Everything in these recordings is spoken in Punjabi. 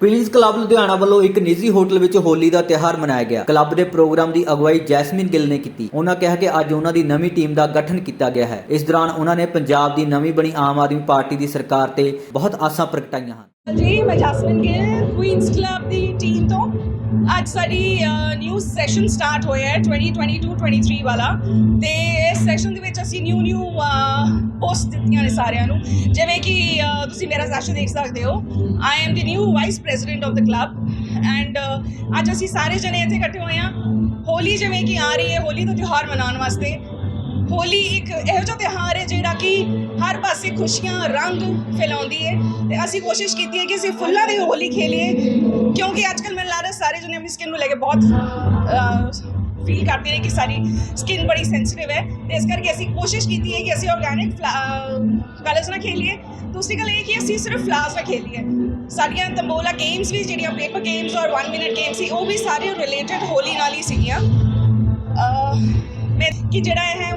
ਕੁਈਨਜ਼ ਕਲੱਬ ਲੁਧਿਆਣਾ ਵੱਲੋਂ ਇੱਕ ਨਿੱਜੀ ਹੋਟਲ ਵਿੱਚ ਹੋਲੀ ਦਾ ਤਿਉਹਾਰ ਮਨਾਇਆ ਗਿਆ। ਕਲੱਬ ਦੇ ਪ੍ਰੋਗਰਾਮ ਦੀ ਅਗਵਾਈ ਜੈਸਮਿਨ ਗਿੱਲ ਨੇ ਕੀਤੀ। ਉਹਨਾਂ ਕਿਹਾ ਕਿ ਅੱਜ ਉਹਨਾਂ ਦੀ ਨਵੀਂ ਟੀਮ ਦਾ ਗਠਨ ਕੀਤਾ ਗਿਆ ਹੈ। ਇਸ ਦੌਰਾਨ ਉਹਨਾਂ ਨੇ ਪੰਜਾਬ ਦੀ ਨਵੀਂ ਬਣੀ ਆਮ ਆਦਮੀ ਪਾਰਟੀ ਦੀ ਸਰਕਾਰ ਤੇ ਬਹੁਤ ਆਸਾਂ ਪ੍ਰਗਟਾਈਆਂ ਹਨ। ਜੀ ਮੈਂ ਜਸਮਿਨ ਗਿੱਲ ਕੁਈਨਸ ਕਲੱਬ ਦੀ ਟੀਮ ਤੋਂ। ਅੱਜ ਸਾਡੀ ਨਿਊ ਸੈਸ਼ਨ ਸਟਾਰਟ ਹੋਇਆ ਹੈ 2022-23 ਵਾਲਾ। ਤੇ ਇਸ ਸੈਸ਼ਨ ਦੇ ਵਿੱਚ ਅਸੀਂ ਨਿਊ ਨਿਊ ਪੋਸਟ ਦਿੱਤੀਆਂ ਨੇ ਸਾਰਿਆਂ ਨੂੰ। ਜਿਵੇਂ ਕਿ ਤੁਸੀਂ ਮੇਰਾ ਸੈਸ਼ਨ ਦੇਖ ਸਕਦੇ ਹੋ। I am the new vice president of the club and ਅੱਜ ਅਸੀਂ ਸਾਰੇ ਜਣੇ ਇੱਥੇ ਇਕੱਠੇ ਹੋਏ ਹਾਂ। ਹੋਲੀ ਜਿਵੇਂ ਕਿ ਆ ਰਹੀ ਹੈ, ਹੋਲੀ ਦਾ ਤਿਉਹਾਰ ਮਨਾਉਣ ਵਾਸਤੇ। ਹੋਲੀ ਇੱਕ ਇਹੋ ਜਿਹਾ ਤਿਉਹਾਰ ਹੈ ਜਿਹੜਾ ਕਿ ਹਰ ਪਾਸੇ ਖੁਸ਼ੀਆਂ, ਰੰਗ ਫੈਲਾਉਂਦੀ ਹੈ ਤੇ ਅਸੀਂ ਕੋਸ਼ਿਸ਼ ਕੀਤੀ ਹੈ ਕਿ ਅਸੀਂ ਫੁੱਲਾਂ ਦੀ ਹੋਲੀ ਖੇਲੀਏ, ਕਿਉਂਕਿ ਅੱਜ ਅੱਜਕੱਲ ਮੈਨੂੰ ਲੱਗਦਾ ਸਾਰੇ ਜਣੇ ਆਪਣੀ ਸਕਿਨ ਨੂੰ ਲੈ ਕੇ ਬਹੁਤ ਫੀਲ ਕਰਦੇ ਨੇ ਕਿ ਸਾਡੀ ਸਕਿਨ ਬੜੀ ਸੈਂਸਿਟਿਵ ਹੈ ਤੇ ਇਸ ਕਰਕੇ ਅਸੀਂ ਕੋਸ਼ਿਸ਼ ਕੀਤੀ ਹੈ ਕਿ ਅਸੀਂ ਆਰਗੈਨਿਕ ਕਲਰਸ ਨਾਲ ਖੇਲੀਏ। ਦੂਸਰੀ ਗੱਲ ਇਹ ਕਿ ਅਸੀਂ ਸਿਰਫ ਫਲਾਸ ਨਾਲ ਖੇਲੀਏ। ਸਾਡੀਆਂ ਤੰਬੋਲਾ ਗੇਮਸ ਵੀ ਜਿਹੜੀਆਂ ਪੇਪਰ ਗੇਮਸ ਔਰ 1 ਮਿੰਟ ਗੇਮਸ ਸੀ, ਉਹ ਵੀ ਸਾਰੇ ਰਿਲੇਟਡ ਹੋਲੀ ਨਾਲ ਹੀ ਸੀਗੀਆਂ। ਅਹ ਕਿ ਜਿਹੜਾ ਹੈ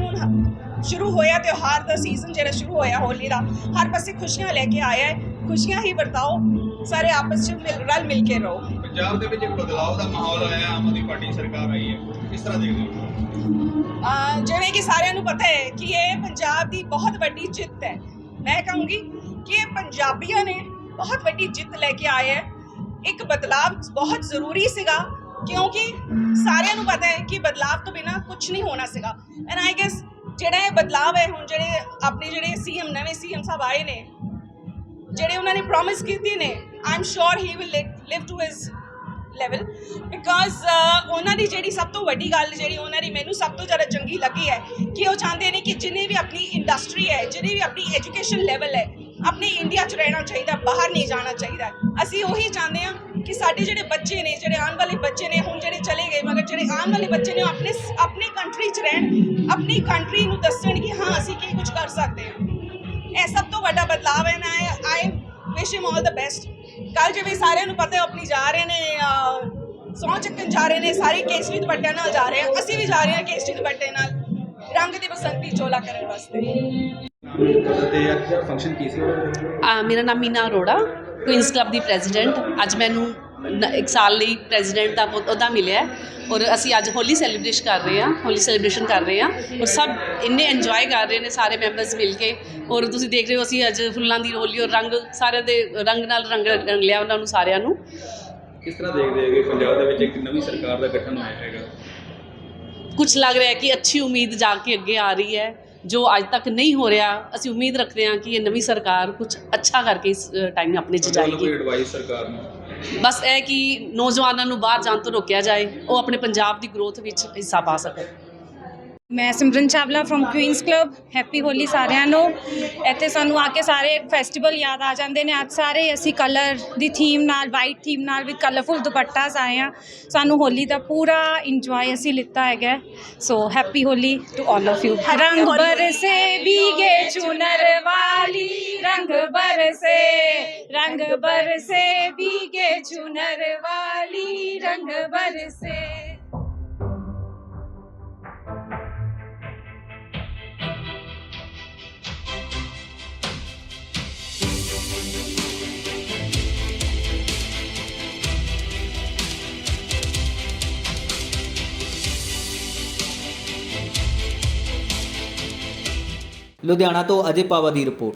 ਸ਼ੁਰੂ ਹੋਇਆ ਤਿਉਹਾਰ ਦਾ ਸੀਜ਼ਨ ਜਿਹੜਾ ਸ਼ੁਰੂ ਹੋਇਆ ਹੋਲੀ ਦਾ। ਹਰ ਪਾਸੇ ਖੁਸ਼ੀਆਂ ਲੈ ਕੇ ਆਇਆ ਹੈ। ਖੁਸ਼ੀਆਂ ਹੀ ਵਰਤਾਓ। ਸਾਰੇ ਆਪਸ ਵਿੱਚ ਮਿਲ ਰਲ ਮਿਲ ਕੇ ਰਹੋ। ਪੰਜਾਬ ਦੇ ਵਿੱਚ ਇੱਕ ਬਦਲਾਅ ਦਾ ਮਾਹੌਲ ਆਇਆ ਆਮ ਆਦਮੀ ਪਾਰਟੀ ਸਰਕਾਰ ਆਈ ਹੈ। ਕਿਸ ਤਰ੍ਹਾਂ ਦੇਖਦੇ ਹੋ? ਅਹ ਜਿਵੇਂ ਕਿ ਸਾਰਿਆਂ ਨੂੰ ਪਤਾ ਹੈ ਕਿ ਇਹ ਪੰਜਾਬ ਦੀ ਬਹੁਤ ਵੱਡੀ ਜਿੱਤ ਹੈ। ਮੈਂ ਕਹੂੰਗੀ ਕਿ ਇਹ ਪੰਜਾਬੀਆਂ ਨੇ ਬਹੁਤ ਵੱਡੀ ਜਿੱਤ ਲੈ ਕੇ ਆਏ ਹੈ। ਇੱਕ ਬਦਲਾਵ ਬਹੁਤ ਜ਼ਰੂਰੀ ਸੀਗਾ। ਕਿਉਂਕਿ ਸਾਰਿਆਂ ਨੂੰ ਪਤਾ ਹੈ ਕਿ ਬਦਲਾਵ ਤੋਂ ਬਿਨਾ ਕੁਝ ਨਹੀਂ ਹੋਣਾ ਸੀਗਾ। ਐਂਡ ਆਈ ਗੈਸ ਜਿਹੜਾ ਇਹ ਬਦਲਾਵ ਹੈ, ਹੁਣ ਜਿਹੜੇ ਆਪਣੇ ਜਿਹੜੇ ਸੀਐਮ, ਨਵੇਂ ਸੀਐਮ ਸਾਹਿਬ ਆਏ ਨੇ, ਜਿਹੜੇ ਉਹਨਾਂ ਨੇ ਪ੍ਰੋਮਿਸ ਕੀਤੀ ਨੇ I am sure he will live to his level because uh, ਉਹਨਾਂ ਦੀ ਜਿਹੜੀ ਸਭ ਤੋਂ ਵੱਡੀ ਗੱਲ ਜਿਹੜੀ ਉਹਨਾਂ ਦੀ ਮੈਨੂੰ ਸਭ ਤੋਂ ਜ਼ਿਆਦਾ ਚੰਗੀ ਲੱਗੀ ਹੈ ਕਿ ਉਹ ਚਾਹੁੰਦੇ ਨੇ ਕਿ ਜਿੰਨੇ ਵੀ ਆਪਣੀ ਇੰਡਸਟਰੀ ਹੈ ਜਿਹੜੀ ਵੀ ਆਪਣੀ ਐਜੂਕੇਸ਼ਨ ਲੈਵਲ ਹੈ, ਆਪਣੇ ਇੰਡੀਆ 'ਚ ਰਹਿਣਾ ਚਾਹੀਦਾ, ਬਾਹਰ ਨਹੀਂ ਜਾਣਾ ਚਾਹੀਦਾ। ਅਸੀਂ ਉਹੀ ਚਾਹੁੰਦੇ ਹਾਂ ਕਿ ਸਾਡੇ ਜਿਹੜੇ ਬੱਚੇ ਨੇ, ਜਿਹੜੇ ਆਉਣ ਵਾਲੇ ਬੱਚੇ ਨੇ, ਹੁਣ ਜਿਹੜੇ ਚਲੇ ਗਏ, ਮਗਰ ਜਿਹੜੇ ਆਉਣ ਵਾਲੇ ਬੱਚੇ ਨੇ, ਉਹ ਆਪਣੇ ਆਪਣੀ ਕੰਟਰੀ 'ਚ ਰਹਿਣ, ਆਪਣੀ ਕੰਟਰੀ ਨੂੰ ਦੱਸਣ ਕਿ ਹਾਂ, ਅਸੀਂ ਕੀ ਕੁਝ ਕਰ ਸਕਦੇ ਹਾਂ। ਇਹ ਸਭ ਤੋਂ ਵੱਡਾ ਬਦਲਾਅ ਹੈ ਨਾ ਆਈ ਵਿਸ਼ ਹਿਮ ਆਲ ਦਾ ਬੈਸਟ ਕੱਲ ਜਿਵੇਂ ਸਾਰਿਆਂ ਨੂੰ ਪਤਾ ਆਪਣੀ ਜਾ ਰਹੇ ਨੇ ਅਹ, ਸਹੁੰ ਚੱਕਣ ਜਾ ਰਹੇ ਨੇ ਸਾਰੇ ਕੇਸਰੀ ਦੁਪੱਟਿਆਂ ਨਾਲ ਜਾ ਰਹੇ ਆ। ਅਸੀਂ ਵੀ ਜਾ ਰਹੇ ਹਾਂ ਕੇਸਰੀ ਦੁਪੱਟੇ ਨਾਲ ਰੰਗ ਦੀ ਬਸੰਤੀ ਚੋਲਾ ਕਰਨ ਵਾਸਤੇ। ਤੇ ਅੱਜ ਫੰਕਸ਼ਨ ਕੀ ਸੀ ਆ ਮੇਰਾ ਨਾਮ ਮੀਨਾ ਅਰੋੜਾ ਕੁਈਨਸ ਕਲੱਬ ਦੀ ਪ੍ਰੈਜ਼ੀਡੈਂਟ ਅੱਜ ਮੈਨੂੰ ਇੱਕ ਸਾਲ ਲਈ ਪ੍ਰੈਜ਼ੀਡੈਂਟ ਦਾ ਅਹੁਦਾ ਮਿਲਿਆ ਔਰ ਅਸੀਂ ਅੱਜ ਹੋਲੀ ਸੈਲੀਬ੍ਰੇਸ਼ਨ ਕਰ ਰਹੇ ਹਾਂ ਹੋਲੀ ਸੈਲੀਬ੍ਰੇਸ਼ਨ ਕਰ ਰਹੇ ਹਾਂ। ਔਰ ਸਭ ਇੰਨੇ ਇੰਜੋਏ ਕਰ ਰਹੇ ਨੇ ਸਾਰੇ ਮੈਂਬਰਸ ਮਿਲ ਕੇ। ਔਰ ਤੁਸੀਂ ਦੇਖ ਰਹੇ ਹੋ ਅਸੀਂ ਅੱਜ ਫੁੱਲਾਂ ਦੀ ਹੋਲੀ ਔਰ ਰੰਗ ਸਾਰਿਆਂ ਦੇ ਰੰਗ ਨਾਲ ਰੰਗ ਰੰਗ ਲਿਆ ਉਹਨਾਂ ਨੂੰ ਸਾਰਿਆਂ ਨੂੰ। ਕਿਸ ਤਰ੍ਹਾਂ ਦੇਖਦੇ ਹੋ ਕਿ ਪੰਜਾਬ ਦੇ ਵਿੱਚ ਇੱਕ ਨਵੀਂ ਸਰਕਾਰ ਦਾ ਗਠਨ ਹੋਇਆ ਹੈਗਾ? ਕੁਝ ਲੱਗ ਰਿਹਾ ਹੈ ਕਿ ਅੱਛੀ ਉਮੀਦ ਜਾ ਕੇ ਅੱਗੇ ਆ ਰਹੀ ਹੈ। ਜੋ ਅੱਜ ਤੱਕ ਨਹੀਂ ਹੋ ਰਿਹਾ ਅਸੀਂ ਉਮੀਦ ਰੱਖਦੇ ਹਾਂ ਕਿ ਇਹ ਨਵੀਂ ਸਰਕਾਰ ਕੁਝ ਅੱਛਾ ਕਰਕੇ ਇਸ ਟਾਈਮ ਆਪਣੇ ਚ ਜਾਏਗੀ। ਐਡਵਾਈਸ ਸਰਕਾਰ ਨੂੰ? ਬਸ ਇਹ ਕਿ ਨੌਜਵਾਨਾਂ ਨੂੰ ਬਾਹਰ ਜਾਣ ਤੋਂ ਰੋਕਿਆ ਜਾਏ ਉਹ ਆਪਣੇ ਪੰਜਾਬ ਦੀ ਗਰੋਥ ਵਿੱਚ ਹਿੱਸਾ ਪਾ ਸਕਣ। ਮੈਂ Simran Chawla from Queens club happy Holi ਸਾਰਿਆਂ ਨੂੰ। ਇੱਥੇ ਸਾਨੂੰ ਆ ਕੇ ਸਾਰੇ ਫੈਸਟੀਵਲ ਯਾਦ ਆ ਜਾਂਦੇ ਨੇ। ਅੱਜ ਸਾਰੇ ਅਸੀਂ ਕਲਰ ਦੀ ਥੀਮ ਨਾਲ ਵਾਈਟ ਥੀਮ ਨਾਲ ਵਿਦ ਕਲਰਫੁਲ ਦੁਪੱਟਾਸ ਆਏ ਆ ਸਾਨੂੰ ਹੋਲੀ ਦਾ ਪੂਰਾ ਇੰਜੋਏ ਅਸੀਂ ਲਿੱਤਾ ਹੈਗਾ। So happy Holi to all of you ਰੰਗ ਬਰਸੇ ਭੀਗੇ ਚੁਨਰ ਵਾਲੀ। ਰੰਗ ਬਰਸੇ ਰੰਗ ਬਰਸੇ ਭੀਗੇ ਚੁਨਰ ਵਾਲੀ। ਰੰਗ ਬਰਸੇ। ਲੁਧਿਆਣਾ ਤੋਂ ਅਜੇ ਪਾਵਾ ਦੀ ਰਿਪੋਰਟ।